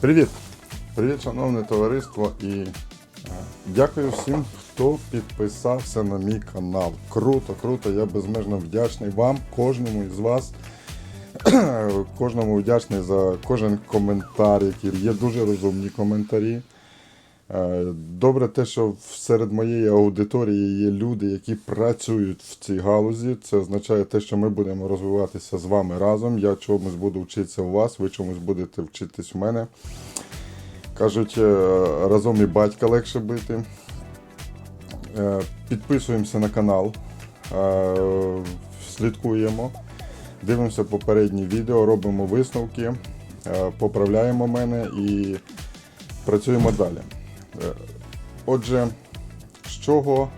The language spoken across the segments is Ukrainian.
Привіт! Привіт, шановне товариство, і е, дякую всім, хто підписався на мій канал. Круто, круто, я безмежно вдячний вам, кожному із вас. Кожному вдячний за кожен коментар, який є дуже розумні коментарі. Е, Добре те, що серед моєї аудиторії є люди, які працюють в цій галузі. Це означає те, що ми будемо розвиватися з вами разом. Я чомусь буду вчитися у вас, ви чомусь будете вчитись у мене. Кажуть, е, разом і батька легше бити. Е, Підписуємося на канал, слідкуємо, дивимося попередні відео, робимо висновки, поправляємо мене і працюємо далі. Е, Отже, з чого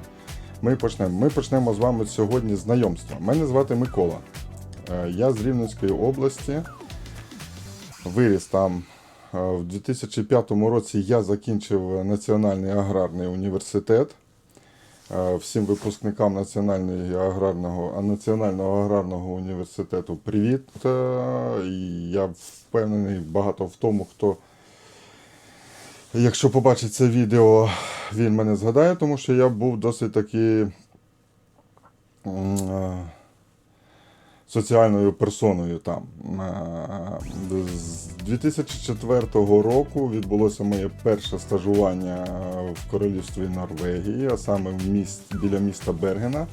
ми почнемо? Ми почнемо з вами сьогодні знайомства. Мене звати Микола. Е, Я з Рівненської області. Виріс там. Е, В 2005 році я закінчив Національний аграрний університет. Всім випускникам Національного аграрного, Національного аграрного університету привіт. Я впевнений багато в тому, хто, якщо побачить це відео, він мене згадає, тому що я був досить таки е, соціальною персоною там. Е, З 2004 року відбулося моє перше стажування в королівстві Норвегії, а саме в міст, біля міста Бергена.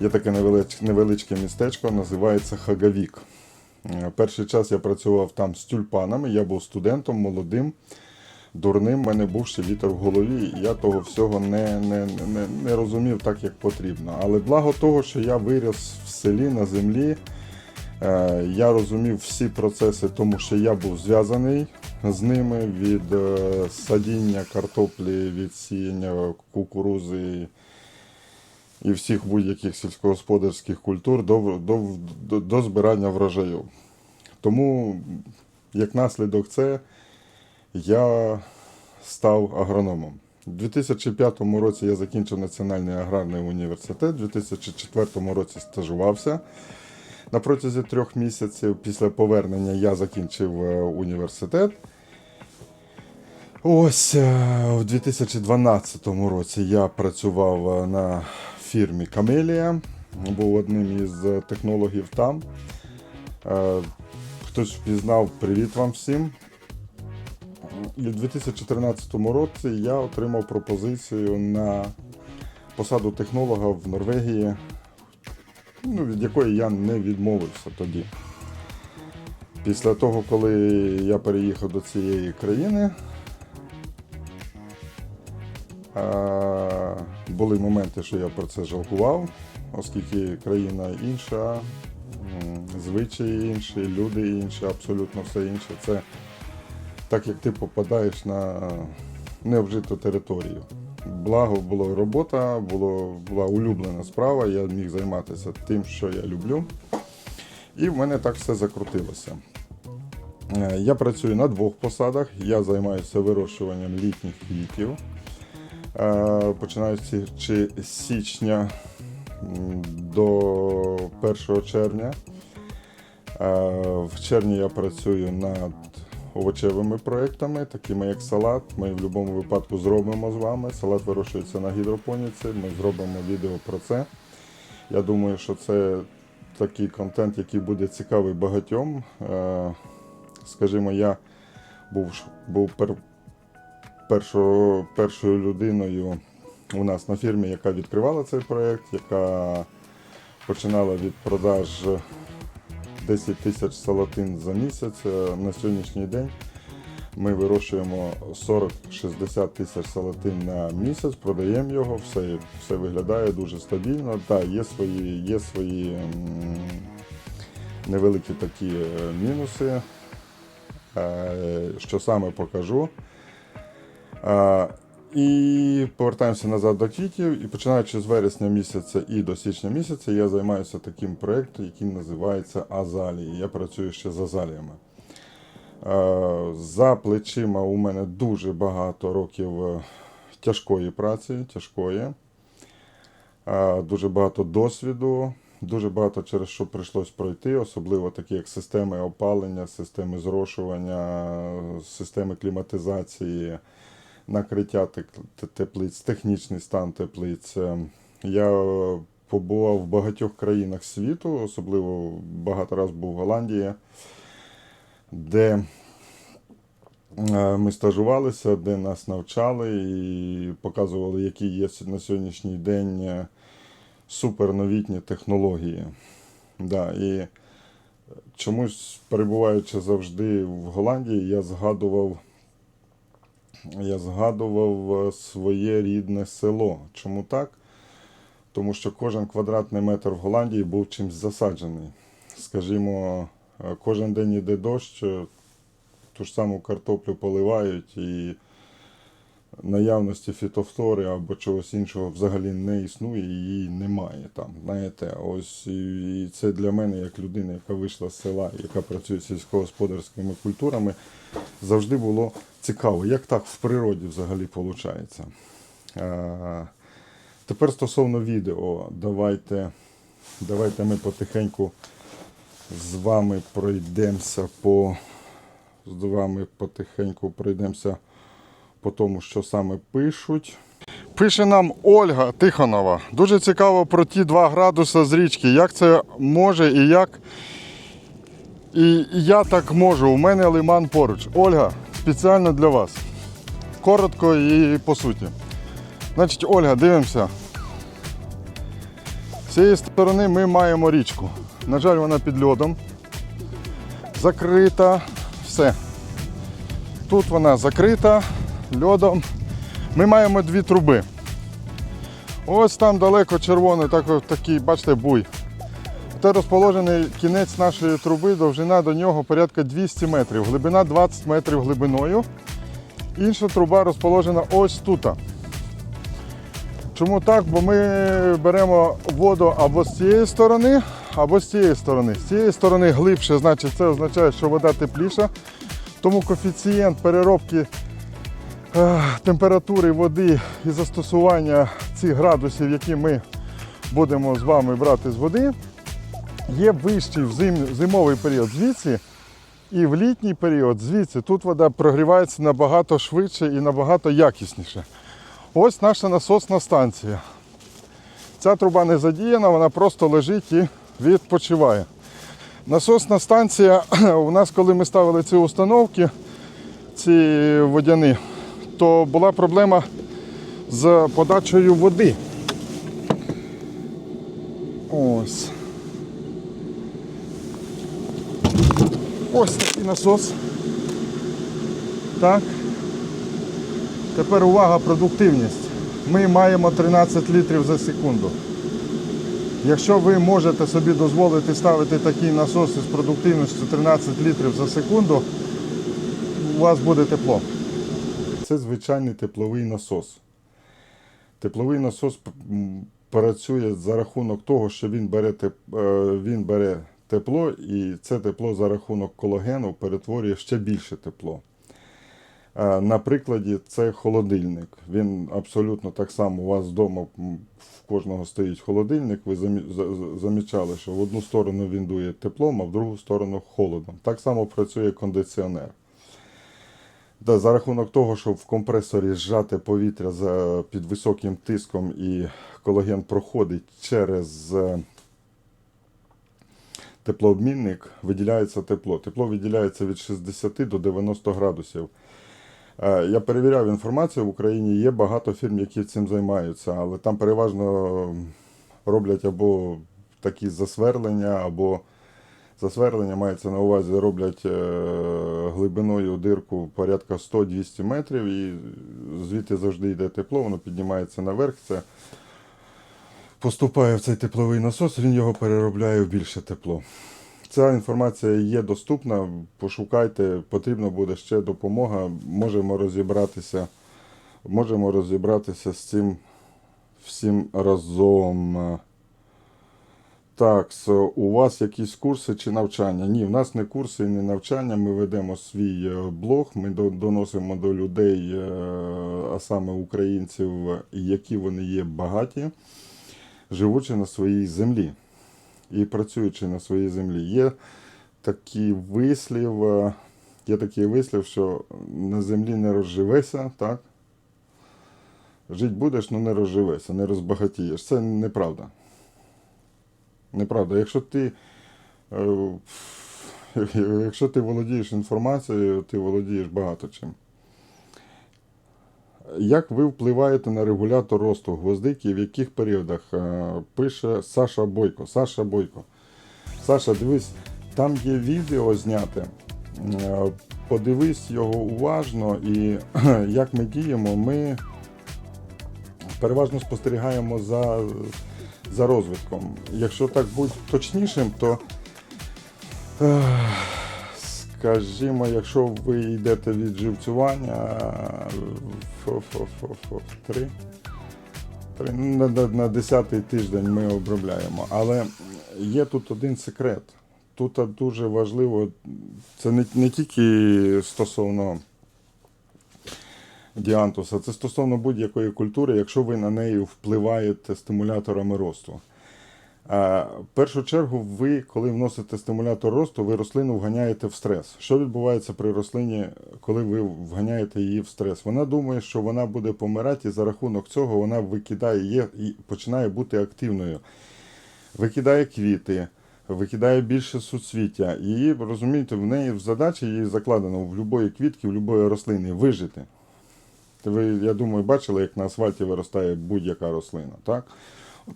Є таке невеличке містечко, називається Хагавік. Е, Перший час я працював там з тюльпанами, я був студентом, молодим, дурним, в мене був ще вітер в голові, і я того всього не, не, не, не розумів так, як потрібно. Але благо того, що я виріс в селі на землі, е, я розумів всі процеси, тому що я був зв'язаний з ними від е, садіння картоплі, від сіяння кукурузи і всіх будь-яких сільськогосподарських культур до, до, до, до збирання врожаю. Тому, як наслідок, це я став агрономом. У 2005 році я закінчив Національний аграрний університет, у 2004 році стажувався. На протязі трьох місяців після повернення я закінчив е, університет. Ось е, у 2012 році я працював е, на фірмі Камелія, був одним із технологів там. Хтось впізнав, привіт вам всім. У 2014 році я отримав пропозицію на посаду технолога в Норвегії, ну, від якої я не відмовився тоді. Після того, коли я переїхав до цієї країни, були моменти, що я про це жалкував, оскільки країна інша, звичаї інші, люди інші, абсолютно все інше. Це так як ти попадаєш на необжиту територію. Благо була робота, було, була улюблена справа, я міг займатися тим, що я люблю. І в мене так все закрутилося. Е, Я працюю на двох посадах. Я займаюся вирощуванням літніх квітів. Е, Починаючи з січня до 1 червня. Е, В червні я працюю над овочевими проектами, такими як салат. Ми в будь-якому випадку зробимо з вами. Салат вирощується на гідропоніці. Ми зробимо відео про це. Я думаю, що це такий контент, який буде цікавий багатьом. Е, Скажімо, я був, був пер, першою, першою людиною у нас на фірмі, яка відкривала цей проект, яка починала від продаж 10 тисяч салатин за місяць. Е, На сьогоднішній день ми вирощуємо 40-60 тисяч салатин на місяць, продаємо його, все, все виглядає дуже стабільно. Так, є свої, є свої невеликі такі е, мінуси. Е, Що саме покажу. І повертаємося назад до квітів. І починаючи з вересня місяця і до січня місяця, я займаюся таким проєктом, який називається Азалії. Я працюю ще з азаліями. Е, За плечима у мене дуже багато років е, тяжкої праці, тяжкої. Е, Дуже багато досвіду. дуже багато через що прийшлось пройти, особливо такі як системи опалення, системи зрошування, системи кліматизації, накриття теплиць, технічний стан теплиць. Е, Я побував в багатьох країнах світу, особливо багато разів був в Голландії, де е, ми стажувалися, де нас навчали і показували, які є на сьогоднішній день е, суперновітні технології. Да, і чомусь, перебуваючи завжди в Голландії, я згадував, я згадував е, своє рідне село. Чому так? Тому що кожен квадратний метр в Голландії був чимось засаджений. Скажімо, е, кожен день іде дощ, е, ту ж саму картоплю поливають і наявності фітофтори або чогось іншого взагалі не існує, її немає там. Знаєте, ось і це для мене, як людина, яка вийшла з села, яка працює сільськогосподарськими культурами, завжди було цікаво, як так в природі взагалі виходить. Тепер стосовно відео, давайте, давайте ми потихеньку з вами пройдемося по з вами потихеньку пройдемося по тому, що саме пишуть. Пише нам Ольга Тихонова. Дуже цікаво про ті 2 градуси з річки. Як це може і як. І я так можу. У мене лиман поруч. Ольга, спеціально для вас. Коротко і по суті. Значить, Ольга, дивимося. З цієї сторони ми маємо річку. На жаль, вона під льодом. Закрита. Все. Тут вона закрита льодом. Ми маємо дві труби. Ось там далеко червоний, так, такий, бачите, буй. Це розположений кінець нашої труби, довжина до нього порядка 200 метрів, глибина 20 метрів глибиною. Інша труба розположена ось тут. Чому так? Бо ми беремо воду або з цієї сторони, або з цієї сторони. З цієї сторони глибше, значить це означає, що вода тепліша. Тому коефіцієнт переробки е, температури води і застосування цих градусів, які ми будемо з вами брати з води, є вищий в зим, зимовий період звідси. І в літній період звідси тут вода прогрівається набагато швидше і набагато якісніше. Ось наша насосна станція. Ця труба не задіяна, вона просто лежить і відпочиває. Насосна станція у нас, коли ми ставили ці установки, ці водяни, то була проблема з подачею води. Ось. Ось такий насос. Так. Тепер увага, продуктивність. Ми маємо 13 літрів за секунду. Якщо ви можете собі дозволити ставити такий насос із продуктивністю 13 літрів за секунду, у вас буде тепло. Це звичайний тепловий насос. Тепловий насос працює за рахунок того, що він бере, е, він бере тепло, і це тепло за рахунок колагену перетворює ще більше тепло. Е, На прикладі це холодильник. Він абсолютно так само у вас вдома в кожного стоїть холодильник. Ви замі- за- за- замічали, що в одну сторону він дує теплом, а в другу сторону холодом. Так само працює кондиціонер. Да, за рахунок того, що в компресорі зжати повітря під високим тиском і колаген проходить через е, теплообмінник, виділяється тепло. Тепло виділяється від 60 до 90 градусів. Е, Я перевіряв інформацію, в Україні є багато фірм, які цим займаються, але там переважно роблять або такі засверлення, або засверлення мається на увазі, роблять е, глибиною дирку порядка 100-200 метрів, і звідти завжди йде тепло, воно піднімається наверх. Це поступає в цей тепловий насос, він його переробляє в більше тепло. Ця інформація є доступна. Пошукайте, потрібна буде ще допомога. Можемо розібратися, можемо розібратися з цим всім разом. Так, у вас якісь курси чи навчання? Ні, в нас не курси і не навчання. Ми ведемо свій е, блог, ми доносимо до людей, е, а саме українців, які вони є багаті, живучи на своїй землі. і працюючи на своїй землі. Є такий вислів, е, є такий вислів, що на землі не розживеся, так? Жить будеш, але не розживеся, не розбагатієш. Це неправда. Неправда. Якщо ти, е, якщо ти володієш інформацією, ти володієш багато чим. Як ви впливаєте на регулятор росту гвоздики в яких періодах? Е, Пише Саша Бойко. Саша Бойко. Саша, дивись, там є відео зняте. Е, Подивись його уважно і як ми діємо, ми переважно спостерігаємо за, за розвитком. Якщо так бути точнішим, то е, скажімо, якщо ви йдете від живцювання фо-фо-фо-фо, три, три, на, на, на 10 тиждень ми обробляємо. Але є тут один секрет. Тут дуже важливо, це не, не тільки стосовно діантуса, це стосовно будь-якої культури, якщо ви на неї впливаєте стимуляторами росту. В першу чергу, ви, коли вносите стимулятор росту, ви рослину вганяєте в стрес. Що відбувається при рослині, коли ви вганяєте її в стрес? Вона думає, що вона буде помирати, і за рахунок цього вона викидає її і починає бути активною. Викидає квіти, викидає більше суцвіття. Її, розумієте, в неї в задачі її закладено в будь-якої квітки, в будь-якої рослини вижити. Ви, я думаю, бачили, як на асфальті виростає будь-яка рослина. Так?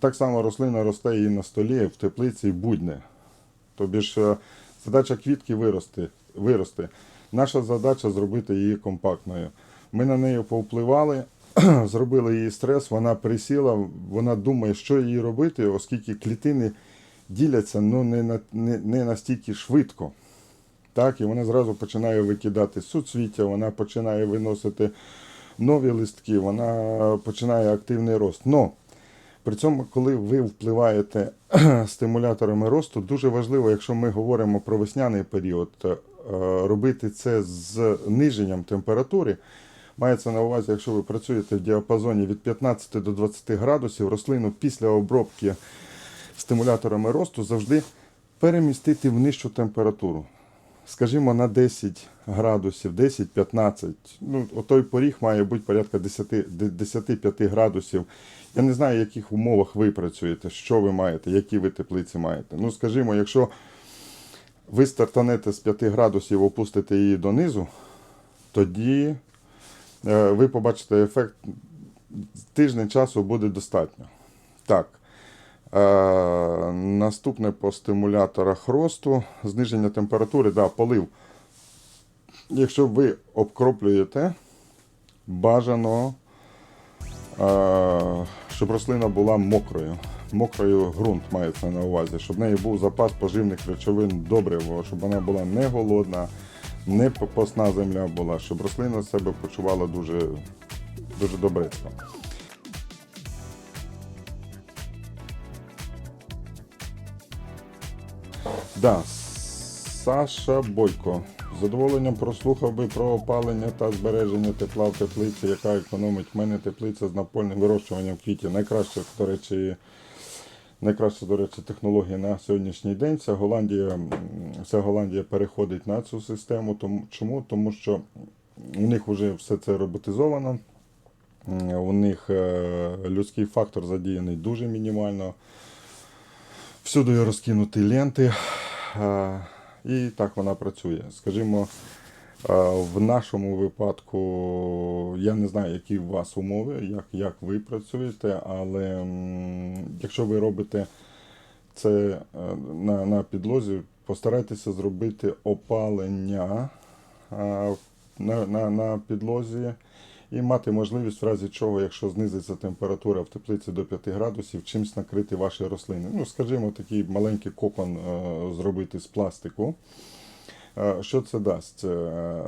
Так само рослина росте і на столі, в теплиці, і будь-де. Тобі ж е, задача квітки вирости, вирости. Наша задача зробити її компактною. Ми на неї повпливали, зробили її стрес, вона присіла, вона думає, що їй робити, оскільки клітини діляться ну, не, на, не, не настільки швидко. Так, і вона зразу починає викидати суцвіття, вона починає виносити нові листки, вона починає активний рост. Но при цьому, коли ви впливаєте стимуляторами росту, дуже важливо, якщо ми говоримо про весняний період, е, робити це з зниженням температури. Мається на увазі, якщо ви працюєте в діапазоні від 15 до 20 градусів, рослину після обробки стимуляторами росту завжди перемістити в нижчу температуру. Скажімо, на 10 градусів, 10-15. Ну, той поріг має бути порядка 10, 10-5 градусів. Я не знаю, в яких умовах ви працюєте, що ви маєте, які ви теплиці маєте. Ну, скажімо, якщо ви стартанете з 5 градусів, опустите її донизу, тоді е, ви побачите ефект. Тиждень часу буде достатньо. Так. Е, наступне по стимуляторах росту, зниження температури, да, полив. Якщо ви обкроплюєте, бажано, е, щоб рослина була мокрою. Мокрою ґрунт мається на увазі, щоб в неї був запас поживних речовин добрива, щоб вона була не голодна, не посна земля була, щоб рослина себе почувала дуже, дуже добрецько. Да, Саша Бойко. З задоволенням прослухав би про опалення та збереження тепла в теплиці, яка економить в мене теплиця з напольним вирощуванням квітів. Найкраще, до речі, найкраща, до речі, технологія на сьогоднішній день. Вся Голландія, вся Голландія переходить на цю систему. Тому, чому? Тому що у них вже все це роботизовано. У них е, людський фактор задіяний дуже мінімально. Всюди розкинуті ленти. е, І так вона працює. Скажімо, е, в нашому випадку я не знаю, які у вас умови, як, як ви працюєте, але якщо ви робите це е, на, на підлозі, постарайтеся зробити опалення на, на, на підлозі і мати можливість, в разі чого, якщо знизиться температура в теплиці до 5 градусів, чимось накрити ваші рослини. Ну, скажімо, такий маленький кокон е, зробити з пластику. Е, Що це дасть? Е,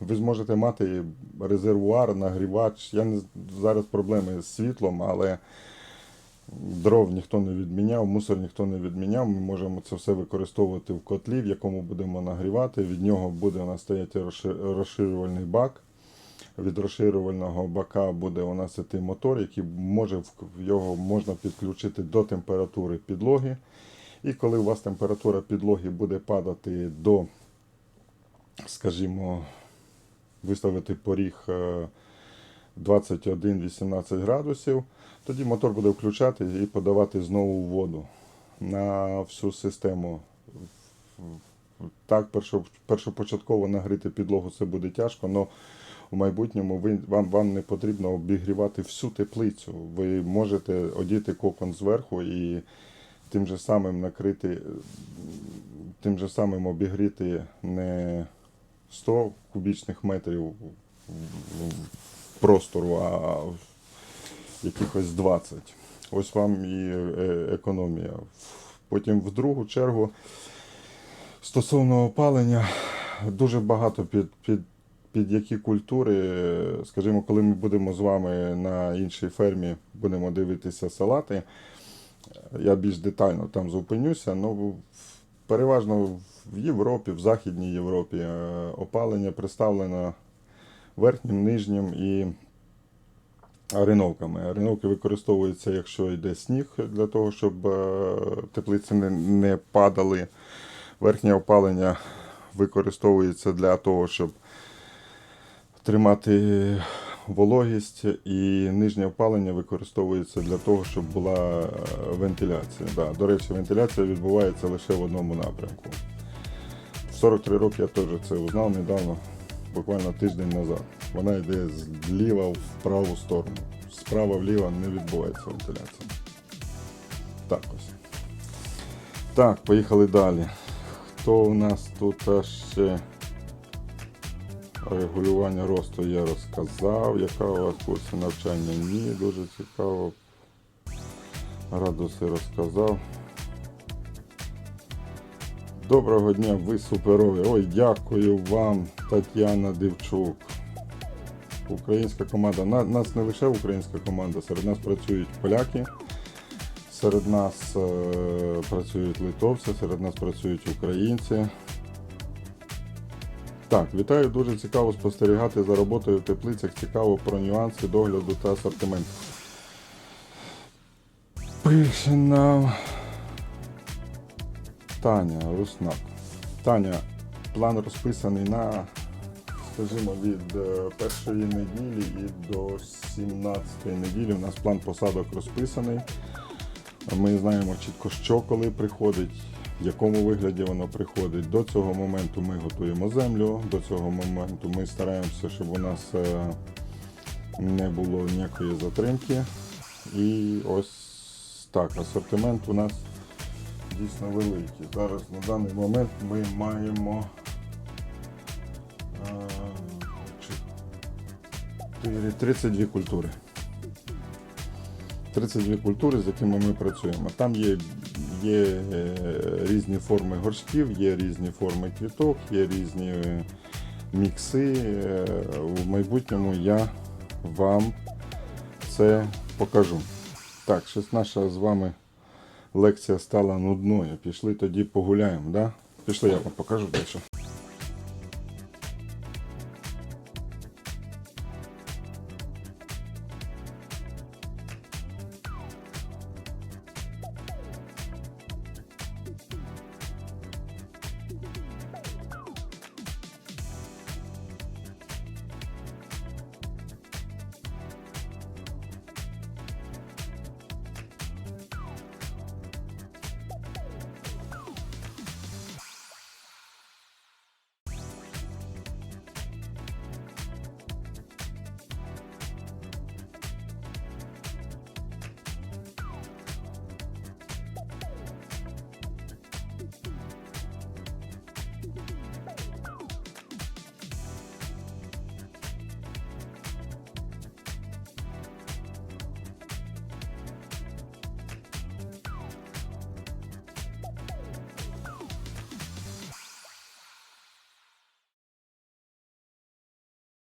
Ви зможете мати резервуар, нагрівач. Я не зараз проблеми з світлом, але дров ніхто не відміняв, мусор ніхто не відміняв. Ми можемо це все використовувати в котлі, в якому будемо нагрівати. Від нього буде у нас стояти розширювальний бак. Від розширювального бака буде у нас іти мотор, який може його можна підключити до температури підлоги. І коли у вас температура підлоги буде падати до, скажімо, виставити поріг е, 21-18 градусів, тоді мотор буде включати і подавати знову воду на всю систему. Так, першопочатково нагріти підлогу це буде тяжко, але в майбутньому ви, вам, вам не потрібно обігрівати всю теплицю. Ви можете одіти кокон зверху і тим же самим накрити, тим же самим обігріти не 100 кубічних метрів простору, а якихось 20. Ось вам і е, економія. Потім в другу чергу стосовно опалення, дуже багато під, під, під які культури, скажімо, коли ми будемо з вами на іншій фермі, будемо дивитися салати, я більш детально там зупинюся. Ну, переважно в Європі, в Західній Європі е, опалення представлено верхнім, нижнім і ареновками. Ареновки використовуються, якщо йде сніг, для того, щоб е, теплиці не падали. Верхнє опалення використовується для того, щоб тримати вологість, і нижнє опалення використовується для того, щоб була е, вентиляція. Да, до речі, вентиляція відбувається лише в одному напрямку. В 43 роки я теж це узнав недавно, буквально тиждень назад. Вона йде зліва в праву сторону. Справа вліво не відбувається вентиляція. Так ось. Так, поїхали далі. Хто у нас тут ще регулювання росту я розказав. Яка у вас курси навчання? Ні, дуже цікаво. Градуси розказав. Доброго дня, ви суперові. Ой, дякую вам, Тетяна Дивчук. Українська команда. На- Нас не лише українська команда, серед нас працюють поляки, серед нас е, працюють литовці, серед нас працюють українці. Так, вітаю, дуже цікаво спостерігати за роботою в теплицях. Цікаво про нюанси догляду та асортимент. Пише нам Таня Руснак. Таня, план розписаний на, скажімо, від е, першої неділі і до 17-ї неділі. У нас план посадок розписаний. Ми знаємо чітко, що коли приходить, в якому вигляді воно приходить. До цього моменту ми готуємо землю, до цього моменту ми стараємося, щоб у нас е, не було ніякої затримки. І ось так, асортимент у нас дійсно великий. Зараз на даний момент ми маємо е, 32 культури. 32 культури, з якими ми працюємо. Там є, є е, різні форми горшків, є різні форми квіток, є різні е, мікси. Е, В майбутньому я вам це покажу. Так, щось наша з вами лекція стала нудною. Пішли тоді погуляємо, да? Пішли, я вам покажу дещо.